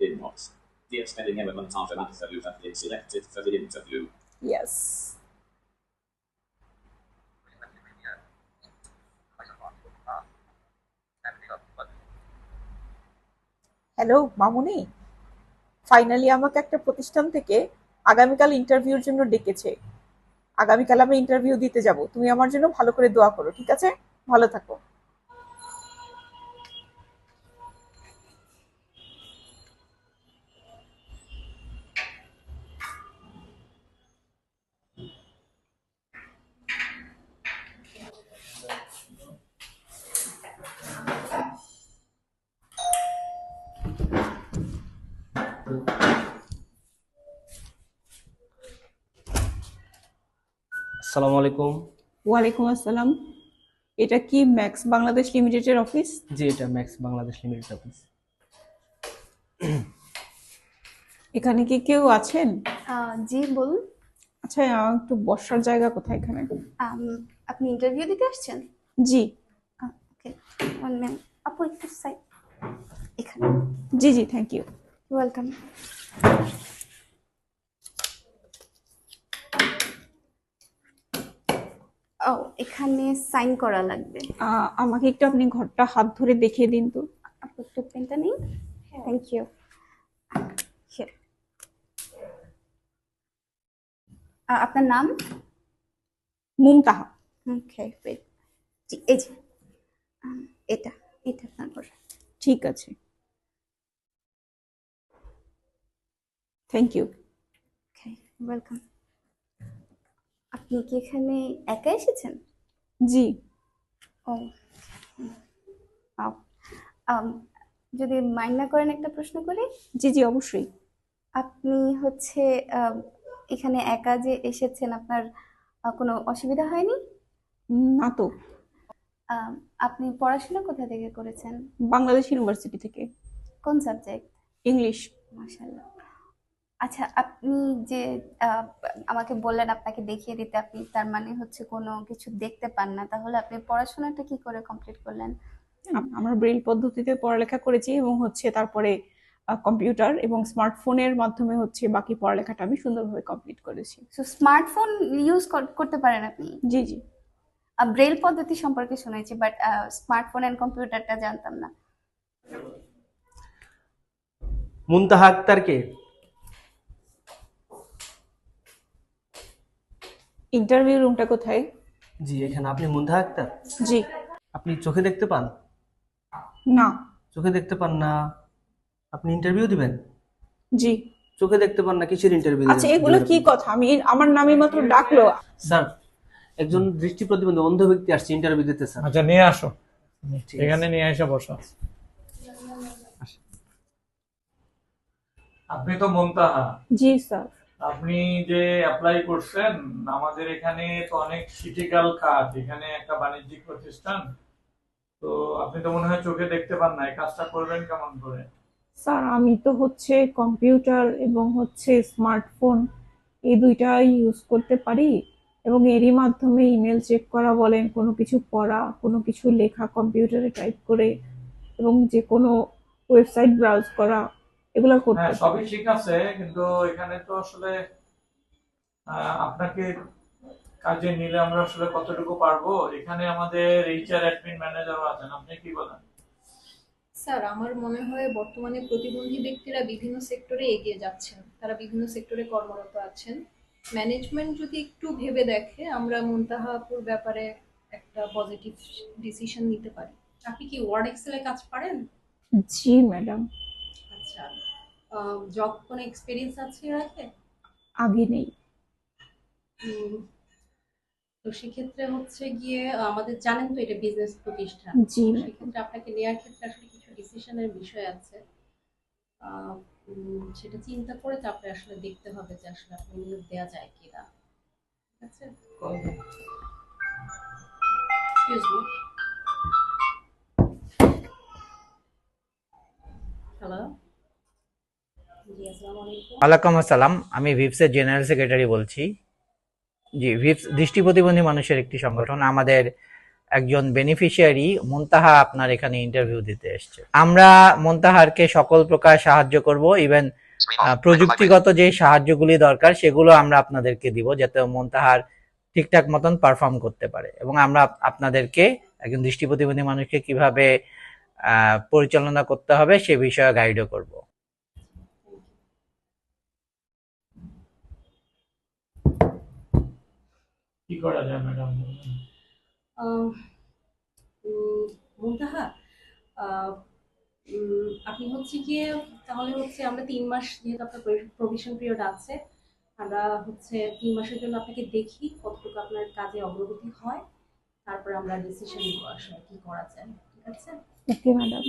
inbox. Dear spending ever montage and absolute have been selected for the interview. Yes hello Mamuni. Finally আমাকে একটা প্রতিষ্ঠান থেকে আগামীকাল ইন্টারভিউর জন্য ডেকেছে। আগামীকাল আমি ইন্টারভিউ দিতে যাব। তুমি আমার জন্য ভালো করে দোয়া করো, ঠিক আছে? ভালো থাকো। আসসালামু আলাইকুম। ওয়ালাইকুম আসসালাম। এটা কি ম্যাক্স বাংলাদেশ লিমিটেডের অফিস জি এটা ম্যাক্স বাংলাদেশ লিমিটেড অফিস এখানে কি কেউ আছেন? আহ, জি বলুন। আচ্ছা আহ, একটু বসার জায়গা কোথায় এখানে? আম, আপনি ইন্টারভিউ দিতে আসছেন? জি। ওকে ওয়ান মিনিট আপু একটু সাইড এখানে। জি জি থ্যাংক ইউ ওয়েলকাম ও এখানে সাইন করা লাগবে। আমাকে একটু আপনি ঘরটা হাত ধরে দেখিয়ে দিন তো। আপু একটু পেনটা নেই থ্যাংক ইউ আপনার নাম? মুমতাহা। ওকে এই যে। এটা এটা আপনার ঘর। ঠিক আছে। থ্যাংক ইউ ওয়েলকাম আপনি কি এখানে একা এসেছেন? জি। ও। আও। আম, যদি মাইন্ড না করেন একটা প্রশ্ন করি? জি জি অবশ্যই। আপনি হচ্ছে আম, এখানে একা যে এসেছেন আপনার কোনো অসুবিধা হয়নি? উম, না তো। আম, আপনি পড়াশোনা কোথা থেকে করেছেন? বাংলাদেশ ইউনিভার্সিটি থেকে। কোন সাবজেক্ট? ইংলিশ। মাশাআল্লাহ। আচ্ছা আপনি যে আহ, আমাকে বললেন আপনাকে দেখিয়ে দিতে আপনি তার মানে হচ্ছে কোনো কিছু দেখতে পান না তাহলে আপনি পড়াশোনাটা কি করে কমপ্লিট করলেন? আম- আমরা ব্রেল পদ্ধতিতে পড়ালেখা করেছি এবং হচ্ছে তারপরে কম্পিউটার এবং স্মার্টফোনের মাধ্যমে হচ্ছে বাকি পড়ালেখাটা আমি সুন্দরভাবে কমপ্লিট করেছি। সো স্মার্টফোন ইউজ করতে পারেন আপনি? জি জি। ব্রেল পদ্ধতি সম্পর্কে শুনেছি বাট স্মার্টফোন এন্ড কম্পিউটারটা জানতাম না। মুনতাহা আক্তারকে ইন্টারভিউ রুমটা কোথায়? জি এখানে। আপনি মুনতাহা আক্তার? জি। আপনি চোখে দেখতে পান? না। চোখে দেখতে পান না? আপনি ইন্টারভিউ দিবেন? জি। চোখে দেখতে পান না? কিসের ইন্টারভিউ আচ্ছা এগুলো কি কথা? আমি আমার নামে মাত্র ডাকলো। স্যার একজন দৃষ্টি প্রতিবন্ধী অন্ধ ব্যক্তি আসছে ইন্টারভিউ দিতে স্যার। আচ্ছা নিয়ে আসো। এখানে নিয়ে এসে বসো। আপনি তো মমতাহা জি স্যার। আপনি যে অ্যাপ্লাই করছেন, আমাদের এখানে তো অনেক ক্রিটিক্যাল কাজ। এখানে একটা বাণিজ্যিক প্রতিষ্ঠান। তো আপনি তো মনে হয় চোখে দেখতে পান না। এই কাজটা করবেন কেমন করে? স্যার, আমি তো হচ্ছে কম্পিউটার এবং হচ্ছে স্মার্টফোন এই দুইটাই ইউজ করতে পারি এবং এরই মাধ্যমে ইমেল চেক করা বলেন, কোনো কিছু পড়া, কোনো কিছু লেখা কম্পিউটারে টাইপ করে এবং যে কোনো ওয়েবসাইট ব্রাউজ করা। এগুলো করতে হ্যাঁ সবই ঠিক আছে কিন্তু এখানে তো আসলে আহ, আপনাকে কাজে নিলে আমরা আসলে কতটুকু পারব? এখানে আমাদের এইচআর অ্যাডমিন ম্যানেজারও আছেন আপনি কি বলেন? স্যার আমার মনে হয় বর্তমানে প্রতিবন্ধী ব্যক্তিরা বিভিন্ন সেক্টরে এগিয়ে যাচ্ছেন। তারা বিভিন্ন সেক্টরে কর্মরত আছেন। ম্যানেজমেন্ট যদি একটু ভেবে দেখে আমরা মুনতাহাপুর ব্যাপারে একটা পজিটিভ ডিসিশন নিতে পারি। আপনি কি ওয়ার্ড এক্সেলে কাজ পারেন? জি ম্যাডাম আচ্ছা। জব কোনো এক্সপিরিয়েন্স আছে এর আগে? আগে নেই। উম, তো সেক্ষেত্রে হচ্ছে গিয়ে আমাদের জানেন তো এটা বিজনেস প্রতিষ্ঠান। জি। সেক্ষেত্রে আপনাকে নেওয়ার ক্ষেত্রে আসলে কিছু ডিসিশনের বিষয় আছে। আহ, উম, সেটা চিন্তা করে তারপরে আসলে দেখতে হবে যে আসলে আপনি নিয়োগ দেওয়া যায় কিনা। ঠিক আছে? আলাইকুম ওয়ালাইকুম আসসালাম। আমি ভিপসের জেনারেল সেক্রেটারি বলছি। জি ভিপস দৃষ্টি প্রতিবন্ধী মানুষের একটি সংগঠন। আমাদের একজন বেনিফিশিয়ারি মুনতাহা আপনার এখানে ইন্টারভিউ দিতে এসছে। আমরা মুনতাহারকে সকল প্রকার সাহায্য করব। ইভেন প্রযুক্তিগত যে সাহায্যগুলি দরকার সেগুলো আমরা আপনাদেরকে দিব যাতে মুনতাহার ঠিকঠাক মতন পারফর্ম করতে পারে। এবং আমরা আপনাদেরকে একজন দৃষ্টি প্রতিবন্ধী মানুষকে কীভাবে পরিচালনা করতে হবে সে বিষয়ে গাইডও করব। কি করা যায় ম্যাডাম আহ, উম, মুনতাহা আহ, আপনি হচ্ছে গিয়ে তাহলে হচ্ছে আমরা তিন মাস যেহেতু আপনার প্রভিশন পিরিয়ড আছে আমরা হচ্ছে তিন মাসের জন্য আপনাকে দেখি কতটুকু আপনার কাজে অগ্রগতি হয় তারপর আমরা ডিসিশন নিব আসলে কি করা যায় ঠিক আছে? Okay madam